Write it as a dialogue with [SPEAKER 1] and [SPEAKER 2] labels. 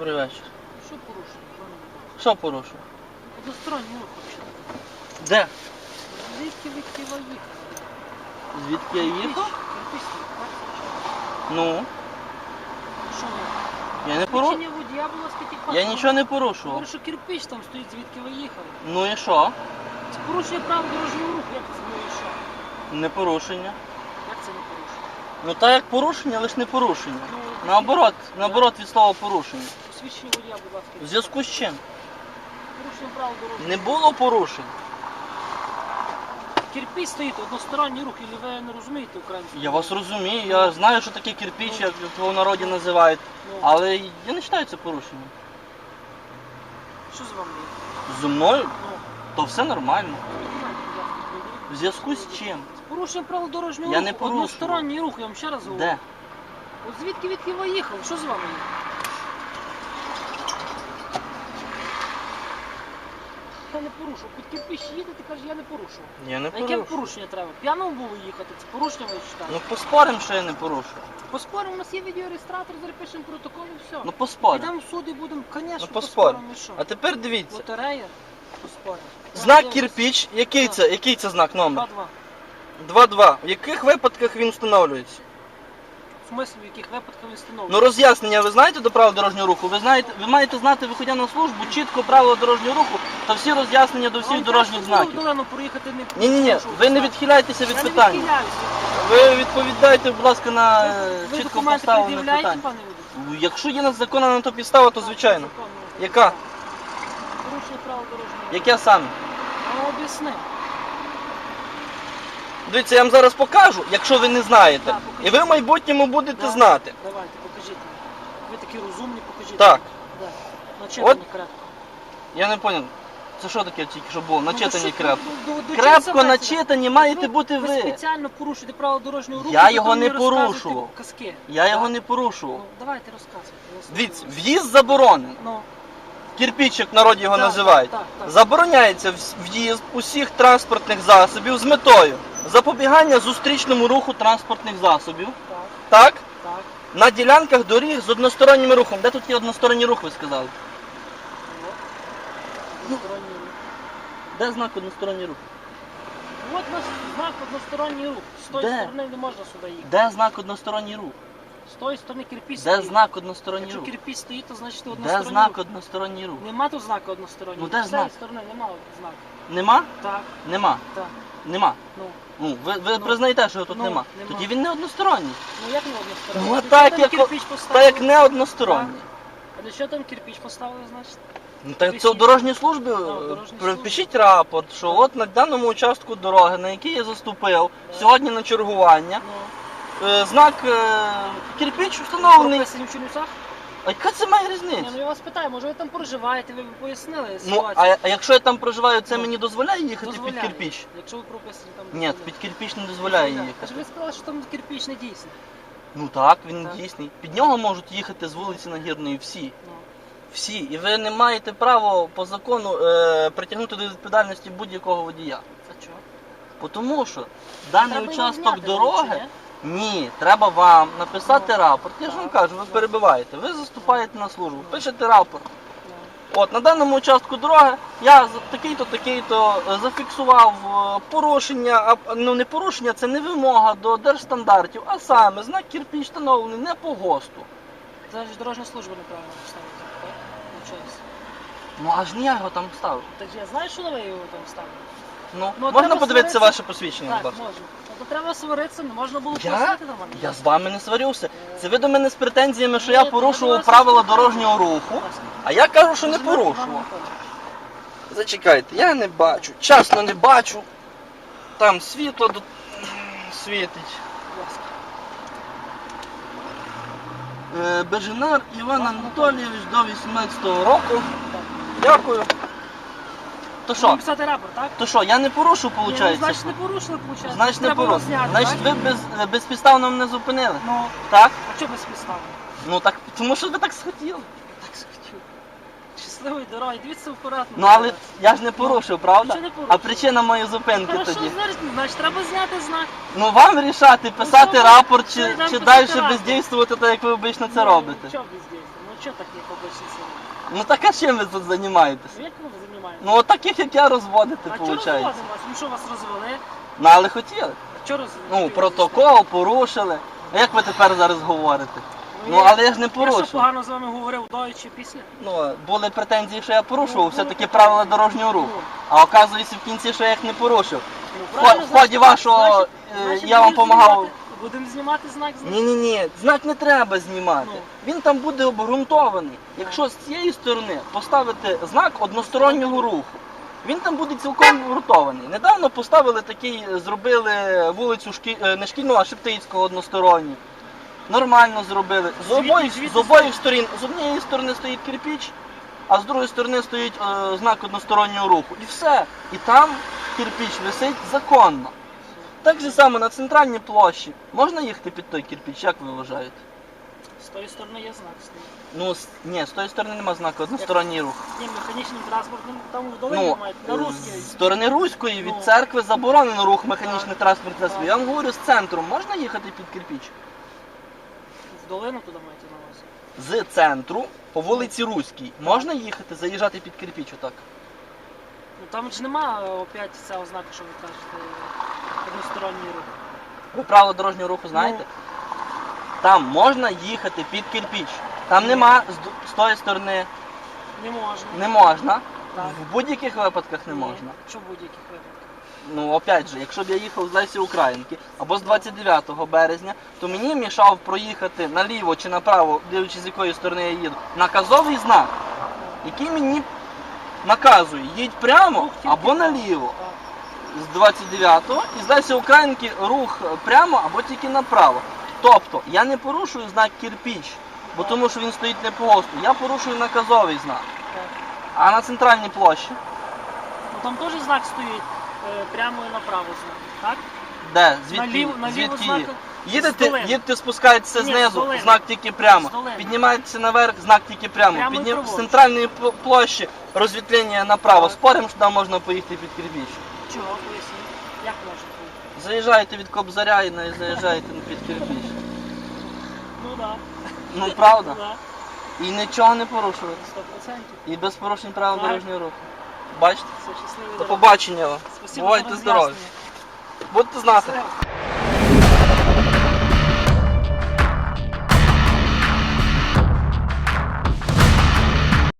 [SPEAKER 1] Добрий вечір.
[SPEAKER 2] Що Микола?
[SPEAKER 1] Що порушив?
[SPEAKER 2] Односторонній рух взагалі.
[SPEAKER 1] Де?
[SPEAKER 2] Звідки ви Києва їхали?
[SPEAKER 1] Звідки я їхав?
[SPEAKER 2] Кирпичний.
[SPEAKER 1] Ну,
[SPEAKER 2] Що ви?
[SPEAKER 1] я не порушив.
[SPEAKER 2] Свідчення водія, будь ласка, тільки
[SPEAKER 1] Я нічого не порушував.
[SPEAKER 2] Говорю, що кирпич там стоїть, звідки ви їхали.
[SPEAKER 1] Ну і що?
[SPEAKER 2] Це порушення правил дорожнього руху. Як це ну і що?
[SPEAKER 1] Не порушення.
[SPEAKER 2] Як це не порушення?
[SPEAKER 1] Ну так як порушення, ж не порушення.
[SPEAKER 2] Ну,
[SPEAKER 1] Наоборот, наоборот від слова порушення.
[SPEAKER 2] Посвідчення водія, будь ласка.
[SPEAKER 1] В зв'язку з чим?
[SPEAKER 2] Порушення правил дорожнього
[SPEAKER 1] Не було порушень.
[SPEAKER 2] Кирпич стоїть, односторонній рух, і ви не розумієте українську?
[SPEAKER 1] Я вас розумію, я знаю, що таке кирпич, як його в народі називають.
[SPEAKER 2] Ну,
[SPEAKER 1] Але я не вважаю це порушенням.
[SPEAKER 2] Що з вами є?
[SPEAKER 1] Зі мною
[SPEAKER 2] Ну,
[SPEAKER 1] то все нормально.
[SPEAKER 2] документи, будь ласка, приділіть.
[SPEAKER 1] В зв'язку з чим?
[SPEAKER 2] З порушенням правил дорожнього
[SPEAKER 1] Я
[SPEAKER 2] руху.
[SPEAKER 1] не порушував.
[SPEAKER 2] Односторонній рух, я вам ще раз говорю.
[SPEAKER 1] Де?
[SPEAKER 2] От звідки від Києва їхав? Що з вами є? Я не порушив. Під кирпич їдете, каже, я не порушив.
[SPEAKER 1] Я не
[SPEAKER 2] А яке
[SPEAKER 1] порушив.
[SPEAKER 2] порушення треба? П'яному було їхати, це порушення ви читаєте.
[SPEAKER 1] Ну поспоримо, що я не порушив.
[SPEAKER 2] Поспоримо, у нас є відеореєстратор, запишемо протокол і все.
[SPEAKER 1] Ну поспоримо.
[SPEAKER 2] Підемо в суд і будемо, звісно,
[SPEAKER 1] Ну
[SPEAKER 2] поспоримо.
[SPEAKER 1] поспоримо.
[SPEAKER 2] І що?
[SPEAKER 1] А тепер дивіться.
[SPEAKER 2] Лотерея? Поспоримо.
[SPEAKER 1] Знак кирпич, який це? Який це знак номер?
[SPEAKER 2] 2-2.
[SPEAKER 1] 2-2. В яких випадках він встановлюється?
[SPEAKER 2] В в яких випадках він встановлює?
[SPEAKER 1] Ну роз'яснення ви знаєте до правил дорожнього руху? Ви знаєте, ви маєте знати, виходя на службу, чітко правила дорожнього руху та всі роз'яснення до всіх дорожніх знаків.
[SPEAKER 2] Проїхати не
[SPEAKER 1] Ні, ні, ні, ви не відхиляйтеся від
[SPEAKER 2] Я не
[SPEAKER 1] питання.
[SPEAKER 2] відхиляюся.
[SPEAKER 1] Ви відповідаєте, будь ласка, на е,
[SPEAKER 2] Ви
[SPEAKER 1] чітко
[SPEAKER 2] документи
[SPEAKER 1] поставлене
[SPEAKER 2] пред'являєте,
[SPEAKER 1] питання.
[SPEAKER 2] пане Водій?
[SPEAKER 1] Якщо є на законна на то підстава, то звичайно. Яка?
[SPEAKER 2] Порушення правил дорожнього. руху.
[SPEAKER 1] Яке саме?
[SPEAKER 2] Я вам об'яснив.
[SPEAKER 1] Дивіться, я вам зараз покажу, якщо ви не знаєте.
[SPEAKER 2] Так, покажіть.
[SPEAKER 1] І ви в майбутньому будете
[SPEAKER 2] Да.
[SPEAKER 1] знати.
[SPEAKER 2] Давайте, покажіть. Ви такі розумні, покажіть.
[SPEAKER 1] Так.
[SPEAKER 2] Да. Начитані
[SPEAKER 1] От.
[SPEAKER 2] крепко.
[SPEAKER 1] Я не зрозумів. Це що таке тільки що було? Начитані
[SPEAKER 2] Ну,
[SPEAKER 1] крепко.
[SPEAKER 2] до- до- до
[SPEAKER 1] Крепко начитані маєте
[SPEAKER 2] Ну,
[SPEAKER 1] бути
[SPEAKER 2] Ви
[SPEAKER 1] ви.
[SPEAKER 2] спеціально порушуєте правила дорожнього руху.
[SPEAKER 1] Я його не порушував.
[SPEAKER 2] Казки.
[SPEAKER 1] Я його не порушував.
[SPEAKER 2] Ну, давайте розказуйте.
[SPEAKER 1] Дивіться, в'їзд заборонений.
[SPEAKER 2] Ну,
[SPEAKER 1] в народі його
[SPEAKER 2] так,
[SPEAKER 1] називають.
[SPEAKER 2] Так, так.
[SPEAKER 1] Забороняється в'їзд усіх транспортних засобів з метою запобігання зустрічному руху транспортних засобів.
[SPEAKER 2] Так,
[SPEAKER 1] Так? На ділянках доріг з одностороннім рухом. Де тут є односторонній рух, ви сказали?
[SPEAKER 2] Односторонній рух.
[SPEAKER 1] Де знак односторонній рух?
[SPEAKER 2] От знак односторонній рух. З тої
[SPEAKER 1] Де?
[SPEAKER 2] сторони не можна сюди їхати.
[SPEAKER 1] Де знак односторонній рух?
[SPEAKER 2] З тої сторони кирпіч
[SPEAKER 1] Де
[SPEAKER 2] стоїть.
[SPEAKER 1] знак односторонній
[SPEAKER 2] Якщо
[SPEAKER 1] рух?
[SPEAKER 2] кирпіч стоїть, то значить
[SPEAKER 1] Де
[SPEAKER 2] односторонній
[SPEAKER 1] знак односторонній рух?
[SPEAKER 2] Нема тут знака одностороннього.
[SPEAKER 1] Ну, де
[SPEAKER 2] З
[SPEAKER 1] знак?
[SPEAKER 2] цієї сторони нема знака.
[SPEAKER 1] Нема?
[SPEAKER 2] Так,
[SPEAKER 1] Нема.
[SPEAKER 2] так.
[SPEAKER 1] Нема.
[SPEAKER 2] Ну,
[SPEAKER 1] Ну, ви, ви
[SPEAKER 2] Ну.
[SPEAKER 1] признаєте, що тут
[SPEAKER 2] Ну,
[SPEAKER 1] нема.
[SPEAKER 2] нема.
[SPEAKER 1] Тоді він не односторонній.
[SPEAKER 2] ну як не односторонній?
[SPEAKER 1] Ну,
[SPEAKER 2] А
[SPEAKER 1] так,
[SPEAKER 2] там
[SPEAKER 1] як-
[SPEAKER 2] кирпич
[SPEAKER 1] Та
[SPEAKER 2] поставили?
[SPEAKER 1] як не односторонній.
[SPEAKER 2] А для чого там кирпич поставили, значить?
[SPEAKER 1] Ну так це в дорожній службі.
[SPEAKER 2] в дорожній
[SPEAKER 1] Припишіть рапорт, що от на даному участку дороги, на який я заступив сьогодні на чергування,
[SPEAKER 2] Ну,
[SPEAKER 1] е, знак е, кирпич встановлений.
[SPEAKER 2] прописані в Чернівцях?
[SPEAKER 1] А яка це має
[SPEAKER 2] Ні,
[SPEAKER 1] різниця?
[SPEAKER 2] ну я вас питаю, може ви там проживаєте, ви пояснили
[SPEAKER 1] Ну,
[SPEAKER 2] ситуацію?
[SPEAKER 1] а, а якщо я там проживаю, це
[SPEAKER 2] Ну.
[SPEAKER 1] мені дозволяє їхати
[SPEAKER 2] Дозволяє.
[SPEAKER 1] під кирпич?
[SPEAKER 2] Якщо ви прописані там...
[SPEAKER 1] Ні, під кирпич не дозволяє
[SPEAKER 2] Аж
[SPEAKER 1] їхати.
[SPEAKER 2] ви сказали, що там кирпич не дійсний.
[SPEAKER 1] Ну так, він
[SPEAKER 2] Так.
[SPEAKER 1] дійсний. Під нього можуть їхати з вулиці Нагірної всі.
[SPEAKER 2] Ну,
[SPEAKER 1] Всі. І ви не маєте права по закону е, притягнути до відповідальності будь-якого водія.
[SPEAKER 2] це чого?
[SPEAKER 1] Бо Тому що даний
[SPEAKER 2] Треба його
[SPEAKER 1] участок
[SPEAKER 2] зняти,
[SPEAKER 1] дороги.
[SPEAKER 2] чи ні?
[SPEAKER 1] Ні, треба вам написати рапорт. Я ж вам кажу, ви перебиваєте. Ви заступаєте на службу, пишете рапорт. От на даному участку дороги я такий-то, такий-то е, зафіксував е, порушення, а ну не порушення, це не вимога до держстандартів, а саме знак кирпіч встановлений не по ГОСТу.
[SPEAKER 2] Це ж дорожня служба неправильно поставила, так? Навчаюся.
[SPEAKER 1] Ну аж не я його там ставив.
[SPEAKER 2] Так я знаю, що ви його там ставили?
[SPEAKER 1] Ну,
[SPEAKER 2] Ну,
[SPEAKER 1] можна
[SPEAKER 2] треба
[SPEAKER 1] подивитися ваше посвідчення,
[SPEAKER 2] Так,
[SPEAKER 1] будь ласка?
[SPEAKER 2] можна. То треба сваритися, не можна було
[SPEAKER 1] Я?
[SPEAKER 2] пояснити нормально.
[SPEAKER 1] Я з вами не сварюся. Це ви до мене з претензіями, що я порушував
[SPEAKER 2] ви
[SPEAKER 1] правила
[SPEAKER 2] до
[SPEAKER 1] дорожнього руху, а я кажу, що не порушував. Зачекайте, я не бачу. Чесно не бачу. Там світло до... світить.
[SPEAKER 2] Будь ласка.
[SPEAKER 1] Е, Бежинар Іван Анатолійович до 18-го року. Дякую. То що?
[SPEAKER 2] Написати рапорт, так?
[SPEAKER 1] То що, я не порушив,
[SPEAKER 2] Ні, ну,
[SPEAKER 1] виходить?
[SPEAKER 2] значить не порушили, виходить.
[SPEAKER 1] Значить не
[SPEAKER 2] Треба було
[SPEAKER 1] порушив.
[SPEAKER 2] зняти,
[SPEAKER 1] Значить
[SPEAKER 2] так?
[SPEAKER 1] ви без, е, безпідставно мене зупинили.
[SPEAKER 2] Ну,
[SPEAKER 1] Так?
[SPEAKER 2] а чого без?
[SPEAKER 1] Ну так, тому що ви так схотіли.
[SPEAKER 2] Так схотів. Щасливої дороги, дивіться акуратно.
[SPEAKER 1] Ну але я ж не порушив, правда?
[SPEAKER 2] Нічого не порушив.
[SPEAKER 1] А причина моєї зупинки
[SPEAKER 2] Хорошо,
[SPEAKER 1] тоді.
[SPEAKER 2] значить, значить, треба зняти знак.
[SPEAKER 1] Ну вам рішати, писати
[SPEAKER 2] Ну,
[SPEAKER 1] рапорт
[SPEAKER 2] ну,
[SPEAKER 1] чи, чи
[SPEAKER 2] писати
[SPEAKER 1] далі
[SPEAKER 2] рапорт.
[SPEAKER 1] бездійствувати так, як ви обично це
[SPEAKER 2] Ну,
[SPEAKER 1] робите.
[SPEAKER 2] Що бездействие? Ну Чого так як обичні село?
[SPEAKER 1] Ну так а чим ви тут займаєтесь?
[SPEAKER 2] Ну як ви займаєтесь?
[SPEAKER 1] Ну от таких як я
[SPEAKER 2] а чого
[SPEAKER 1] виходить.
[SPEAKER 2] розводимо вас? Ну що вас розвели?
[SPEAKER 1] Ну але хотіли.
[SPEAKER 2] А чого розвели?
[SPEAKER 1] Ну, протокол порушили. А як ви тепер зараз говорите? Ну
[SPEAKER 2] я-
[SPEAKER 1] але я ж не
[SPEAKER 2] Я що
[SPEAKER 1] порушив.
[SPEAKER 2] погано з вами говорив до чи після?
[SPEAKER 1] Ну, були претензії, що я порушував,
[SPEAKER 2] Ну,
[SPEAKER 1] все-таки
[SPEAKER 2] ну,
[SPEAKER 1] правила дорожнього руху.
[SPEAKER 2] Ну.
[SPEAKER 1] А оказується в кінці, що я їх не порушив.
[SPEAKER 2] Ну,
[SPEAKER 1] В
[SPEAKER 2] правильно,
[SPEAKER 1] ході вашого,
[SPEAKER 2] значить-
[SPEAKER 1] е,
[SPEAKER 2] значить,
[SPEAKER 1] я вам
[SPEAKER 2] будемо
[SPEAKER 1] помагав.
[SPEAKER 2] знімати- Будемо знімати знак з
[SPEAKER 1] Ні, ні, ні, знак не треба знімати.
[SPEAKER 2] Ну.
[SPEAKER 1] Він там буде обґрунтований. Якщо з цієї сторони поставити знак одностороннього руху, він там буде цілком обґрунтований. Недавно поставили такий, зробили вулицю Шкі... е, не шкільного, а Шептицького односторонню. Нормально зробили. З
[SPEAKER 2] Звідки-
[SPEAKER 1] обоїх,
[SPEAKER 2] звідки
[SPEAKER 1] з обоїх сторін, з однієї сторони стоїть кирпіч, а з другої сторони стоїть е, знак одностороннього руху. І все. І там кирпіч висить законно. Так же саме на центральній площі. Можна їхати під той кирпіч, як ви вважаєте?
[SPEAKER 2] З тої сторони є знак стоїть.
[SPEAKER 1] Ну, з- ні, з тої сторони нема знаку, односторонній рух.
[SPEAKER 2] Ні, механічним транспортом там в долині
[SPEAKER 1] Ну,
[SPEAKER 2] мають, на русській.
[SPEAKER 1] з сторони Руської від
[SPEAKER 2] Ну.
[SPEAKER 1] церкви заборонено рух механічних
[SPEAKER 2] Так.
[SPEAKER 1] транспортних засобів. Я вам говорю, з центру можна їхати під кирпіч?
[SPEAKER 2] В долину туди маєте на увазі.
[SPEAKER 1] З центру по вулиці Руській можна їхати, заїжджати під кирпіч отак?
[SPEAKER 2] Ну там ж нема е, опять цього знаку, що ви кажете, односторонній рух.
[SPEAKER 1] Ви правила дорожнього руху знаєте? Там можна їхати під кирпіч. Там нема з, з тої сторони
[SPEAKER 2] Не можна.
[SPEAKER 1] не можна.
[SPEAKER 2] Так.
[SPEAKER 1] В будь-яких випадках не можна.
[SPEAKER 2] Що в будь-яких випадках?
[SPEAKER 1] Ну, опять же, якщо б я їхав з Лесі Українки або з 29 березня, то мені мішав проїхати наліво чи направо, дивлячись з якої сторони я їду, наказовий знак, який мені наказує, їдь прямо або наліво.
[SPEAKER 2] Так.
[SPEAKER 1] З 29-го і з Лесі Українки рух прямо або тільки направо. Тобто я не порушую знак кирпіч, бо тому що він стоїть не по ГОСТу, я порушую наказовий знак. А на центральній площі,
[SPEAKER 2] Ну там теж знак стоїть е, прямо і направо знак, так?
[SPEAKER 1] де? Звідки?
[SPEAKER 2] Наліво, наліво
[SPEAKER 1] звідки є? Їдете, їдете, спускаєтеся
[SPEAKER 2] Ні,
[SPEAKER 1] знизу,
[SPEAKER 2] долини.
[SPEAKER 1] знак тільки прямо.
[SPEAKER 2] З долини.
[SPEAKER 1] Піднімаєтеся наверх, знак тільки прямо.
[SPEAKER 2] Прямо і
[SPEAKER 1] Піднім... З
[SPEAKER 2] праворуч.
[SPEAKER 1] центральної пл- площі розвітлення направо.
[SPEAKER 2] Так.
[SPEAKER 1] Споримо, що там можна поїхати під кирпіч.
[SPEAKER 2] Чого поясніть? Як можна бути?
[SPEAKER 1] Заїжджаєте від Кобзаря і не заїжджаєте під кирпіч.
[SPEAKER 2] Ну так.
[SPEAKER 1] Ну правда?
[SPEAKER 2] Да.
[SPEAKER 1] І нічого не порушуєте.
[SPEAKER 2] 100%.
[SPEAKER 1] І без порушень правил дорожнього руху. Бачите?
[SPEAKER 2] Це щасливі
[SPEAKER 1] До
[SPEAKER 2] дороги.
[SPEAKER 1] побачення вам.
[SPEAKER 2] Спасибо
[SPEAKER 1] Бувайте здорові.
[SPEAKER 2] роз'яснення.
[SPEAKER 1] Будьте знати.
[SPEAKER 2] Все.